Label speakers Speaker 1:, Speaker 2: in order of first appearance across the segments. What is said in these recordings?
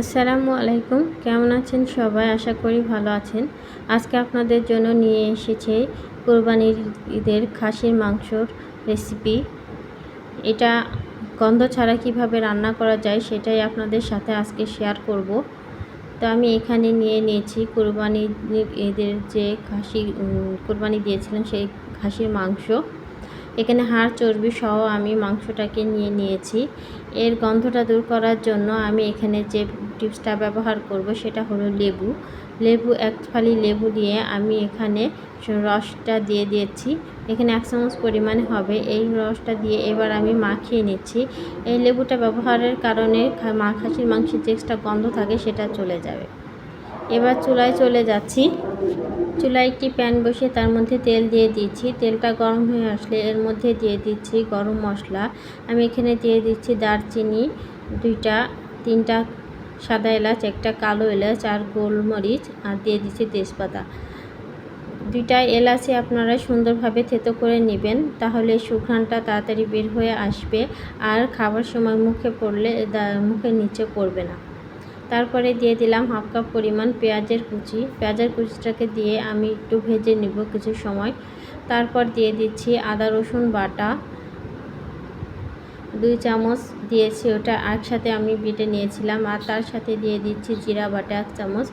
Speaker 1: আসসালামু আলাইকুম। কেমন আছেন সবাই? আশা করি ভালো আছেন। আজকে আপনাদের জন্য নিয়ে এসেছে কোরবানির ঈদের খাসির মাংসর রেসিপি এটা গন্ধ ছাড়া কীভাবে রান্না করা যায় সেটাই আপনাদের সাথে আজকে শেয়ার করব। তো আমি এখানে নিয়ে নিয়েছি কোরবানির ঈদের যে খাসি কোরবানি দিয়েছিলেন সেই খাসির মাংস। এখানে হাড়, চর্বি সহ আমি মাংসটাকে নিয়ে নিয়েছি। এর গন্ধটা দূর করার জন্য আমি এখানে যে টিপসটা ব্যবহার করব সেটা হলো লেবু। লেবু, এক ফালি লেবু দিয়ে আমি এখানে রসটা দিয়ে দিয়েছি। এখানে এক চামচ পরিমাণে হবে। এই রসটা দিয়ে এবার আমি মাখিয়ে নিচ্ছি। এই লেবুটা ব্যবহারের কারণে খাসির মাংসের যে গন্ধ থাকে সেটা চলে যাবে। এবার চুলায় চলে যাচ্ছি। চুলায় একটি প্যান বসিয়ে তার মধ্যে তেল দিয়ে দিচ্ছি। তেলটা গরম হয়ে আসলে এর মধ্যে দিয়ে দিচ্ছি গরম মশলা। আমি এখানে দিয়ে দিচ্ছি দারচিনি, দুইটা, তিনটা সাদা এলাচ, একটা কালো এলাচ আর গোলমরিচ আর দিয়ে দিচ্ছি তেজপাতা। দুইটা এলাচে আপনারা সুন্দরভাবে থেতো করে নেবেন তাহলে সুঘ্রাণটা তাড়াতাড়ি বের হয়ে আসবে আর খাবার সময় মুখে পড়লে, মুখের নিচে পড়বে না। তারপরে দিয়ে দিলাম হাফ কাপ পরিমাণ পেঁয়াজের কুচি। পেঁয়াজের কুচিটাকে দিয়ে আমি একটু ভেজে নিব কিছু সময়। তারপর দিয়ে দিচ্ছি আদা, রসুন বাটা। দুই চামচ দিয়েছি, ওটা একসাথে আমি বেটে নিয়েছিলাম আর তার সাথে দিয়ে দিচ্ছি জিরা বাটা এক চামচ।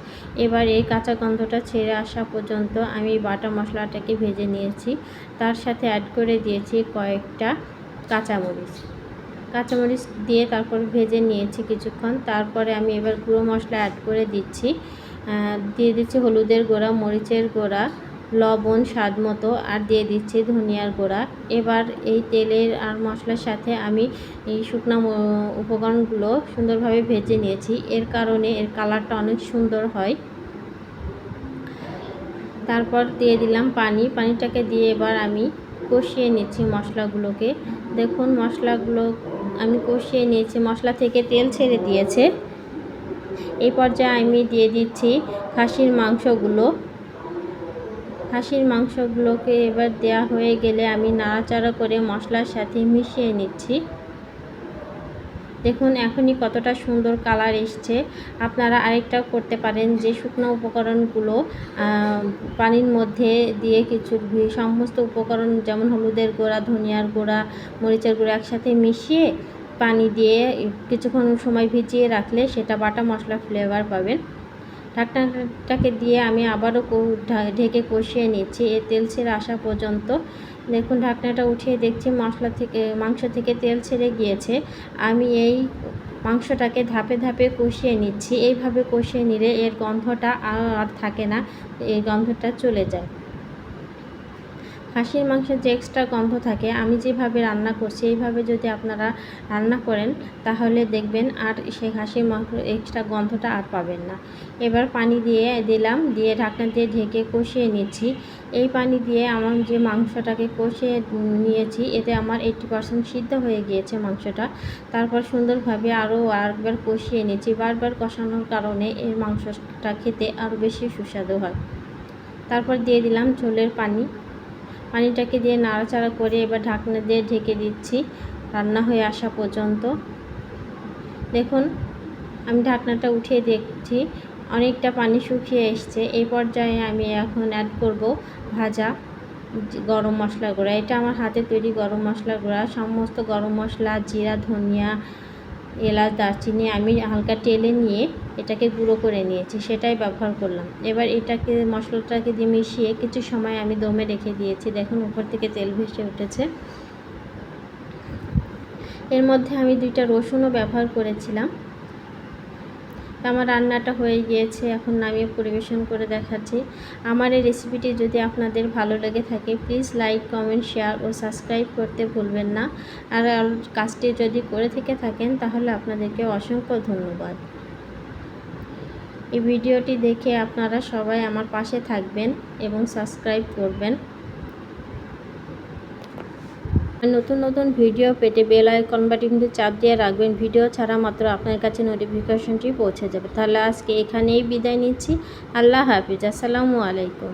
Speaker 1: এবার এই কাঁচা গন্ধটা ছেড়ে আসা পর্যন্ত আমি বাটা মশলাটাকে ভেজে নিয়েছি। তার সাথে অ্যাড করে দিয়েছি কয়েকটা কাঁচামরিচ। কাঁচামরিচ দিয়ে তারপর ভেজে নিয়েছি কিছুক্ষণ। তারপরে আমি এবার গুঁড়ো মশলা অ্যাড করে দিচ্ছি। দিয়ে দিচ্ছি হলুদের গোড়া, মরিচের গোড়া, লবণ, স্বাদ মতো, আর দিয়ে দিচ্ছি ধনিয়ার গোড়া। এবার এই তেলের আর মশলার সাথে আমি এই শুকনো উপকরণগুলো সুন্দরভাবে ভেজে নিয়েছি। এর কারণে এর কালারটা অনেক সুন্দর হয়। তারপর দিয়ে দিলাম পানি। পানিটাকে দিয়ে এবার আমি কষিয়ে নিচ্ছি মশলাগুলোকে। দেখুন, মশলাগুলো আমি কষিয়ে নিয়েছি, মশলা থেকে তেল ছেড়ে দিয়েছে। এই পর্যায়ে আমি দিয়ে দিচ্ছি খাসির মাংসগুলো। খাসির মাংসগুলোকে এবার দেয়া হয়ে গেলে আমি নাড়াচাড়া করে মশলার সাথে মিশিয়ে নিচ্ছি। দেখুন, এখনই কতটা সুন্দর কালার এসছে। আপনারা আরেকটাও করতে পারেন যে, শুকনো উপকরণগুলো পানির মধ্যে দিয়ে কিছু সমস্ত উপকরণ যেমন হলুদের গোড়া, ধনিয়ার গোড়া, মরিচের গুঁড়া একসাথে মিশিয়ে পানি দিয়ে কিছুক্ষণ সময় ভিজিয়ে রাখলে সেটা বাটা মশলা ফ্লেভার পাবেন। ঢাকনাটাকে দিয়ে আমি আবারও ঢেকে কষিয়ে নিচ্ছি। এ তেল ছেড়ে আসা পর্যন্ত। দেখুন, ঢাকনাটা উঠিয়ে দেখছি মশলা থেকে মাংস থেকে তেল ছেড়ে গিয়েছে। আমি এই মাংসটাকে ধাপে ধাপে কষিয়ে নিচ্ছি। এইভাবে কষিয়ে নিলে এর গন্ধটা আর থাকে না। এই গন্ধটা চলে যায়। খাসির মাংসের যে এক্সট্রা গন্ধ থাকে, আমি যেভাবে রান্না করছি, এইভাবে যদি আপনারা রান্না করেন, তাহলে দেখবেন আর সেই খাসির মাংস এক্সট্রা গন্ধটা আর পাবেন না। এবার পানি দিয়ে দিলাম, দিয়ে ঢাকনা দিয়ে ঢেকে কষিয়ে নিচ্ছি। এই পানি দিয়ে আমার যে মাংসটাকে কষিয়ে নিয়েছি, এতে আমার এইটটি পারসেন্ট সিদ্ধ হয়ে গিয়েছে মাংসটা। তারপর সুন্দরভাবে আরও আরেকবার কষিয়ে নিচ্ছি। বারবার কষানোর কারণে এই মাংসটা খেতে আরও বেশি সুস্বাদু হয়। তারপর দিয়ে দিলাম ঝোলের পানি। পানিটাকে দিয়ে নাড়াচাড়া করে এবার ঢাকনা দিয়ে ঢেকে দিচ্ছি রান্না হয়ে আসা পর্যন্ত। দেখুন, আমি ঢাকনাটা উঠিয়ে দেখছি, অনেকটা পানি শুকিয়ে এসছে। এই পর্যায়ে আমি এখন অ্যাড করব ভাজা গরম মশলা গুঁড়া। এটা আমার হাতে তৈরি গরম মশলা গুঁড়া। সমস্ত গরম মশলা, জিরা, ধনিয়া, এলাচ, দারচিনি আমি হালকা টেলে নিয়ে এটাকে গুঁড়ো করে নিয়েছি, সেটাই ব্যবহার করলাম। এবার এটাকে, মশলাটাকে দিয়ে মিশিয়ে কিছু সময় আমি দমে রেখে দিয়েছি। দেখুন, উপর থেকে তেল ভেসে উঠেছে। এর মধ্যে আমি দুইটা রসুনও ব্যবহার করেছিলাম। আমার রান্নাটা হয়ে গিয়েছে, এখন নামিয়ে পরিবেশন করে দেখাচ্ছি। আমার এই রেসিপিটি যদি আপনাদের ভালো লেগে থাকে, প্লিজ লাইক, কমেন্ট, শেয়ার ও সাবস্ক্রাইব করতে ভুলবেন না। আর কাজটি যদি করে থেকে থাকেন, তাহলে আপনাদেরকে অসংখ্য ধন্যবাদ। এই ভিডিওটি দেখে আপনারা সবাই আমার পাশে থাকবেন এবং সাবস্ক্রাইব করবেন। নতুন নতুন ভিডিও পেতে বেল আইকন কিন্তু চাপ দিয়ে রাখবেন। ভিডিও ছাড়া মাত্র আপনার কাছে নোটিফিকেশনটি পৌঁছে যাবে। তাহলে আজকে এখানেই বিদায় নিচ্ছি। আল্লাহ হাফিজ। আসসালামু আলাইকুম।